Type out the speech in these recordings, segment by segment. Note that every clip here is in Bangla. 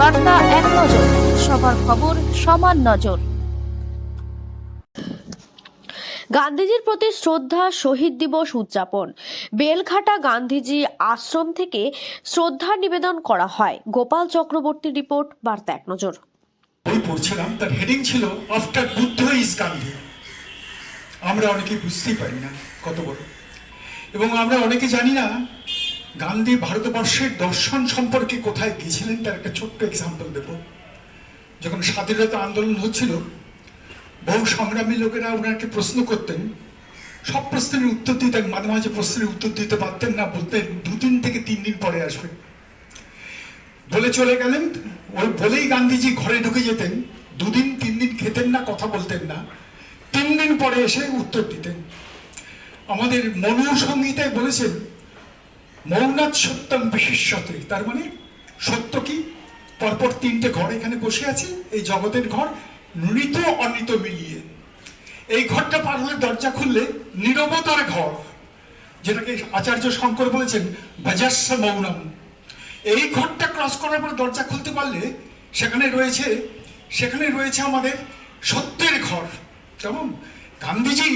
বার্তা এক নজর সবার খবর সমান নজর। গান্ধীজির প্রতি শ্রদ্ধা শহীদ দিবস উদযাপন। বেলঘাটা গান্ধীজি আশ্রম থেকে শ্রদ্ধা নিবেদন করা হয়। গোপাল চক্রবর্তী রিপোর্ট বার্তা এক নজর। বই পড়ছিলাম তার হেডিং ছিল আফটার বুদ্ধ ইজ গান্ধী আমরা অনেকে বুঝতেই পারি না কত বড়। এবং আমরা অনেকে জানি না গান্ধী ভারতবর্ষের দর্শন সম্পর্কে কোথায় গিয়েছিলেন, তার একটা ছোট্ট এক্সাম্পল দেব। যখন স্বাধীনতা আন্দোলন হচ্ছিল, বহু সংগ্রামী লোকেরা ওনাকে প্রশ্ন করতেন। সব প্রশ্নের উত্তর দিতেন মাঝে মাঝে প্রশ্নের উত্তর দিতে পারতেন না, বলতেন দুদিন থেকে তিন দিন পরে আসবেন বলে চলে গেলেন, ওই বলেই গান্ধীজি ঘরে ঢুকে যেতেন। দুদিন, তিন দিন খেতেন না, কথা বলতেন না। তিন দিন পরে এসে উত্তর দিতেন। আমাদের মনু সংহিতায় বলেছেন মৌনাথ সত্যম বিশেষতে তার মানে সত্য কি? পরপর তিনটে ঘর এখানে বসে আছে, এই জগতের ঘর নৃত অনৃত মিলিয়ে। এই ঘরটা পার হলে দরজা খুললে নিরবতার ঘর, যেটাকে আচার্য শঙ্কর বলেছেন, ভজাস্য মৌনম। এই ঘরটা ক্রস করার পর দরজা খুলতে পারলে সেখানে রয়েছে সেখানে রয়েছে আমাদের সত্যের ঘর। কেমন? গান্ধীজি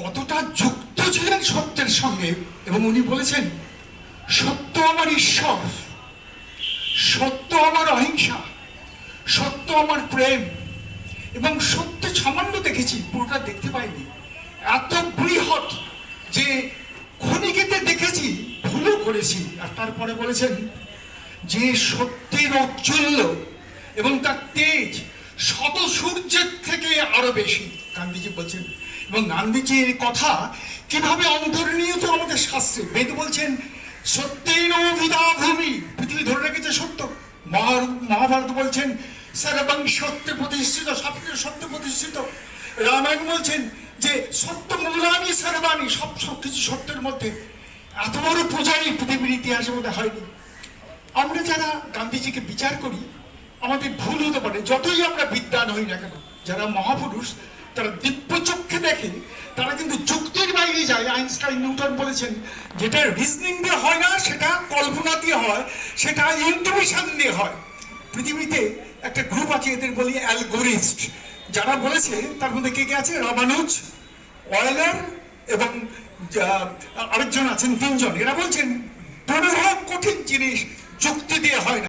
কতটা যুক্ত ছিলেন সত্যের সঙ্গে, এবং উনি বলেছেন সত্য আমার ঈশ্বর, সত্য আমার অহিংসা, সত্য আমার প্রেম, এবং সত্য সামান্য দেখেছি, পুরোটা দেখতে পাইনি। এত বৃহৎ যে ক্ষণিকেতে দেখেছি, ভুলও করেছি। আর তারপরে বলেছেন, যে সত্যের ঔজ্জ্বল্য এবং তার তেজ শত সূর্যের থেকে আরও বেশি, গান্ধীজি বলছেন। এবং গান্ধীজির কথা কীভাবে অন্তর্নিহিত আমাদের শাস্ত্রে, বেদ বলছেন মহাভারত বলছেন, সর্বং সত্যে প্রতিষ্ঠিত সবকিছু সত্য প্রতিষ্ঠিত। রামায়ণ বলছেন যে, সত্য মূলানি সর্বাণী সব সব কিছু সত্যের মধ্যে। এত বড় পূজারি পৃথিবীর ইতিহাসের মধ্যে হয়নি। আমরা যারা গান্ধীজিকে বিচার করি, আমাদের ভুল হতে পারে। যতই আমরা বিদ্যান হই না কেন, যারা মহাপুরুষ তারা দিব্য চক্ষে দেখে তারা কিন্তু যুক্তির বাইরে যায়। আইনস্টাইন, নিউটন বলেছেন, যেটা রিজনিং দিয়ে হয় না, সেটা কল্পনা দিয়ে হয়, সেটা ইন্টিউশন দিয়ে হয়। পৃথিবীতে একটা গ্রুপ আছে, এদের বলি অ্যালগোরিস্ট যারা বলেছে, তার মধ্যে কে কে আছে? রামানুজ অয়েলার এবং আরেকজন আছেন, তিনজন। এরা বলছেন পনেরো কঠিন জিনিস যুক্তি দিয়ে হয় না।